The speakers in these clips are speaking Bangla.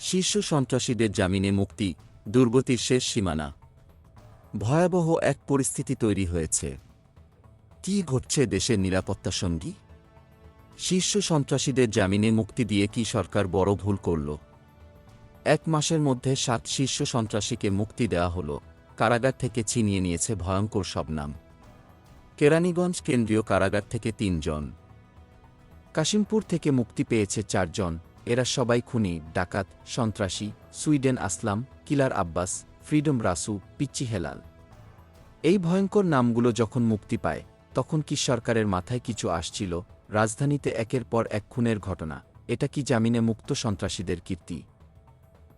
শীর্ষ সন্ত্রাসীদের জামিনে মুক্তি, দুর্গতির শেষ সীমানা। ভয়াবহ এক পরিস্থিতি তৈরি হয়েছে। কি ঘটছে দেশের নিরাপত্তা সঙ্গী? শীর্ষ সন্ত্রাসীদের জামিনে মুক্তি দিয়ে কি সরকার বড় ভুল করল? এক মাসের মধ্যে সাত শীর্ষ সন্ত্রাসীকে মুক্তি দেওয়া হল। কারাগার থেকে ছিনিয়ে নিয়েছে ভয়ঙ্কর সব নাম। কেরানীগঞ্জ কেন্দ্রীয় কারাগার থেকে তিনজন। কাশিমপুর থেকে মুক্তি পেয়েছে চারজন। এরা সবাই খুনি, ডাকাত, সন্ত্রাসী, Sweden Aslam, killer Abbas, freedom Rasu, Pichchi Helal. এই ভয়ঙ্কর নামগুলো যখন মুক্তি পায়, তখন কি সরকারের মাথায় কিছু আসছিল? রাজধানীতে একের পর এক খুনের ঘটনা। এটা কি জামিনে মুক্ত সন্ত্রাসীদের কীর্তি?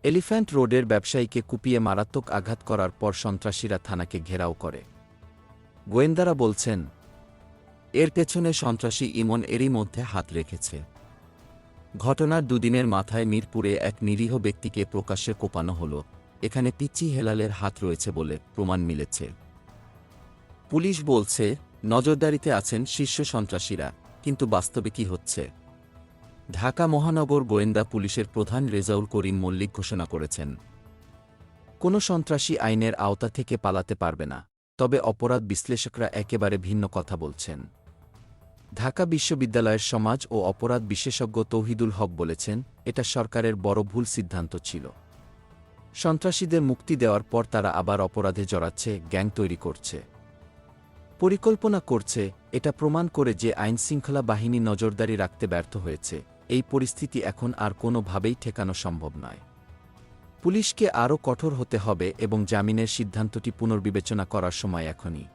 এলিফ্যান্ট রোডের ব্যবসায়ীকে কুপিয়ে মারাত্মক আঘাত করার পর সন্ত্রাসীরা থানাকে ঘেরাও করে। গোয়েন্দারা বলছেন, এর পেছনে সন্ত্রাসী ইমন এরই মধ্যে হাত রেখেছে। ঘটনার দুদিনের মাথায় মিরপুরে এক নিরীহ ব্যক্তিকে প্রকাশ্যে কোপানো হল। এখানে পিচ্চি হেলালের হাত রয়েছে বলে প্রমাণ মিলেছে। পুলিশ বলছে, নজরদারিতে আছেন শীর্ষ সন্ত্রাসীরা, কিন্তু বাস্তবে কি হচ্ছে? ঢাকা মহানগর গোয়েন্দা পুলিশের প্রধান রেজাউল করিম মল্লিক ঘোষণা করেছেন। কোনো সন্ত্রাসী আইনের আওতা থেকে পালাতে পারবে না, তবে অপরাধ বিশ্লেষকরা একেবারে ভিন্ন কথা বলছেন। ঢাকা বিশ্ববিদ্যালয়ের সমাজ ও অপরাধ বিশেষজ্ঞ তৌহিদুল হক বলেছেন, এটা সরকারের বড় ভুল সিদ্ধান্ত ছিল। সন্ত্রাসীদের মুক্তি দেওয়ার পর তারা আবার অপরাধে জড়াচ্ছে, গ্যাং তৈরি করছে। পরিকল্পনা করছে, এটা প্রমাণ করে যে আইন শৃঙ্খলা বাহিনী নজরদারি রাখতে ব্যর্থ হয়েছে, এই পরিস্থিতি এখন আর কোনোভাবেই ঠেকানো সম্ভব নয়। পুলিশকে আরও কঠোর হতে হবে এবং জামিনের সিদ্ধান্তটি পুনর্বিবেচনা করার সময় এখনই।